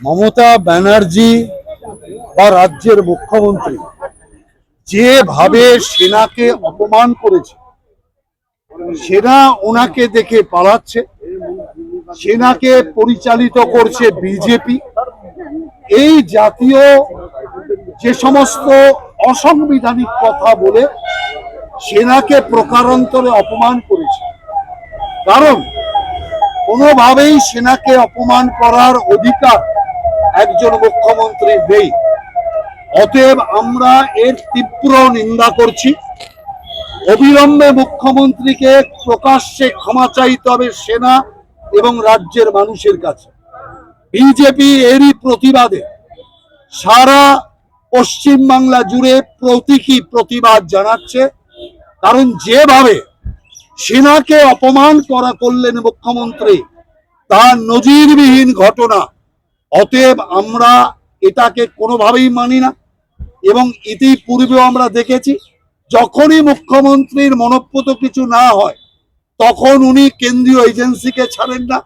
মমতা ব্যানার্জি বা রাজ্যের মুখ্যমন্ত্রী যেভাবে সেনাকে অপমান করেছে, সেনা ওনাকে দেখে পালাচ্ছে, সেনাকে পরিচালিত করছে বিজেপি, এই জাতীয় যে সমস্ত অসাংবিধানিক কথা বলে সেনাকে প্রকারান্তরে অপমান করেছে। কারণ কোনোভাবেই সেনাকে অপমান করার অধিকার একজন মুখ্যমন্ত্রীর নেই। অতএব আমরা এর তীব্র নিন্দা করছি। অবিলম্বে মুখ্যমন্ত্রীকে প্রকাশ্যে ক্ষমা চাইতে হবে সেনা এবং রাজ্যের মানুষের কাছে। বিজেপি এরই প্রতিবাদে সারা পশ্চিম বাংলা জুড়ে প্রতীকী প্রতিবাদ জানাচ্ছে। কারণ যেভাবে সেনাকে অপমান করা করলেন মুখ্যমন্ত্রী তা নজিরবিহীন ঘটনা অতএব আমরা এটাকে কোনোভাবেই মানি না এবং ইতিপূর্বেও আমরা দেখেছি, যখনই মুখ্যমন্ত্রীর মনপ্রত কিছু না হয়, তখন উনি কেন্দ্রীয় এজেন্সিকে ছাড়েন না।